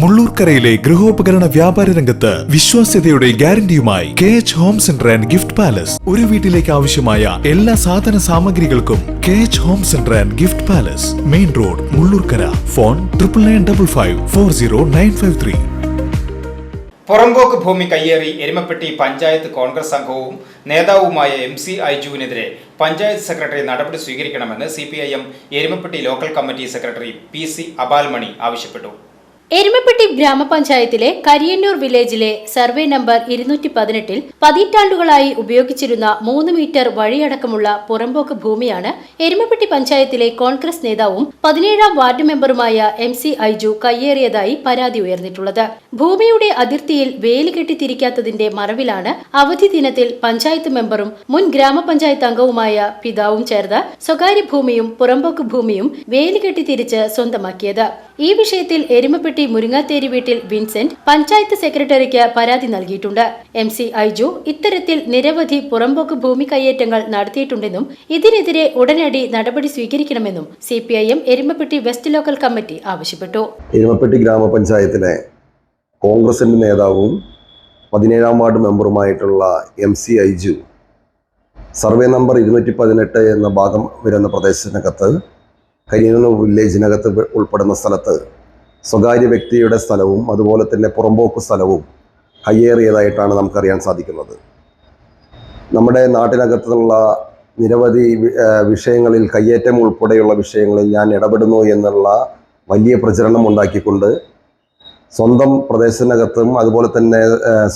മുള്ളൂർക്കരയിലെ ഗൃഹോപകരണ വ്യാപാര രംഗത്ത് വിശ്വാസ്യതയുടെ ഗ്യാരണ്ടിയുമായി K H home centre and gift palace ഒരു വീട്ടിലേക്ക് ആവശ്യമായ എല്ലാ സാധന സാമഗ്രികൾക്കും K H home centre and gift palace main road Mullurkara. Phone triple nine double five four zero nine five three പുറമ്പോക്ക് ഭൂമി കയ്യേറി എരുമപ്പെട്ടി പഞ്ചായത്ത് കോൺഗ്രസ് സംഘവും നേതാവുമായ എം സി ഐജുവിനെതിരെ പഞ്ചായത്ത് സെക്രട്ടറി നടപടി സ്വീകരിക്കണമെന്ന് C P I M Erumapetty local committee secretary P C Abalmani ആവശ്യപ്പെട്ടു. എരുമപ്പെട്ടി ഗ്രാമപഞ്ചായത്തിലെ കരിയന്നൂർ വില്ലേജിലെ സർവേ നമ്പർ ഇരുന്നൂറ്റി പതിനെട്ടിൽ പതിറ്റാണ്ടുകളായി ഉപയോഗിച്ചിരുന്ന മൂന്ന് മീറ്റർ വഴിയടക്കമുള്ള പുറമ്പോക്ക് ഭൂമിയാണ് എരുമപ്പെട്ടി പഞ്ചായത്തിലെ കോൺഗ്രസ് നേതാവും പതിനേഴാം വാർഡ് മെമ്പറുമായ എം സി ഐജു കയ്യേറിയതായി പരാതി ഉയർന്നിട്ടുള്ളത്. ഭൂമിയുടെ അതിർത്തിയിൽ വേലി കെട്ടിത്തിരിക്കാത്തതിന്റെ മറവിലാണ് അവധി ദിനത്തിൽ പഞ്ചായത്ത് മെമ്പറും മുൻ ഗ്രാമപഞ്ചായത്ത് അംഗവുമായ പിതാവും ചേർന്ന് സ്വകാര്യ ഭൂമിയും പുറമ്പോക്ക് ഭൂമിയും വേലി കെട്ടിത്തിരിച്ച് സ്വന്തമാക്കിയത്. ഈ വിഷയത്തിൽ എരുമപ്പെട്ടി മുരിങ്ങാത്തേരി വീട്ടിൽ വിൻസെന്റ് പഞ്ചായത്ത് സെക്രട്ടറിക്ക് പരാതി നൽകിയിട്ടുണ്ട്. എം സി ഐജു ഇത്തരത്തിൽ നിരവധി പുറമ്പോക്ക് ഭൂമി കയ്യേറ്റങ്ങൾ നടത്തിയിട്ടുണ്ടെന്നും ഇതിനെതിരെ ഉടനടി നടപടി സ്വീകരിക്കണമെന്നും C P I M Erumapetty west local committee ആവശ്യപ്പെട്ടു. എരുമപ്പെട്ടി ഗ്രാമപഞ്ചായത്തിലെ കോൺഗ്രസിന്റെ നേതാവും പതിനേഴാം ward മെമ്പറുമായിട്ടുള്ള M C Aiju survey number ഇരുന്നൂറ്റി പതിനെട്ട് എന്ന ഭാഗം വരുന്ന പ്രദേശത്തിനകത്ത് കരിയനൂർ വില്ലേജിനകത്ത് ഉൾപ്പെടുന്ന സ്ഥലത്ത് സ്വകാര്യ വ്യക്തിയുടെ സ്ഥലവും അതുപോലെ തന്നെ പുറമ്പോക്ക് സ്ഥലവും കയ്യേറിയതായിട്ടാണ് നമുക്കറിയാൻ സാധിക്കുന്നത്. നമ്മുടെ നാട്ടിനകത്തുള്ള നിരവധി വിഷയങ്ങളിൽ കയ്യേറ്റം ഉൾപ്പെടെയുള്ള വിഷയങ്ങളിൽ ഞാൻ ഇടപെടുന്നു എന്നുള്ള വലിയ പ്രചരണം ഉണ്ടാക്കിക്കൊണ്ട് സ്വന്തം പ്രദേശത്തിനകത്തും അതുപോലെ തന്നെ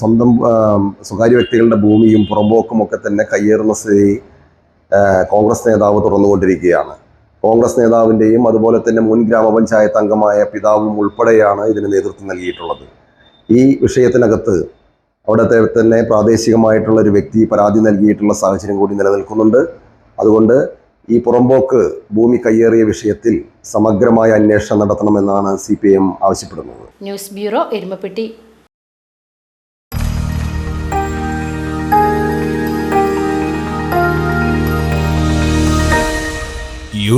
സ്വന്തം സ്വകാര്യ വ്യക്തികളുടെ ഭൂമിയും പുറമ്പോക്കും ഒക്കെ തന്നെ കയ്യേറുന്ന സ്ഥിതി കോൺഗ്രസ് നേതാവ് തുറന്നുകൊണ്ടിരിക്കുകയാണ്. കോൺഗ്രസ് നേതാവിന്റെയും അതുപോലെ തന്നെ മുൻ ഗ്രാമപഞ്ചായത്ത് അംഗമായ പിതാവും ഉൾപ്പെടെയാണ് ഇതിന് നേതൃത്വം നൽകിയിട്ടുള്ളത്. ഈ വിഷയത്തിനകത്ത് അവിടുത്തെ തന്നെ പ്രാദേശികമായിട്ടുള്ള ഒരു വ്യക്തി പരാതി നൽകിയിട്ടുള്ള സാഹചര്യം കൂടി നിലനിൽക്കുന്നുണ്ട്. അതുകൊണ്ട് ഈ പുറമ്പോക്ക് ഭൂമി കയ്യേറിയ വിഷയത്തിൽ സമഗ്രമായ അന്വേഷണം നടത്തണമെന്നാണ് സി ആവശ്യപ്പെടുന്നത്. News bureau Erumapetty.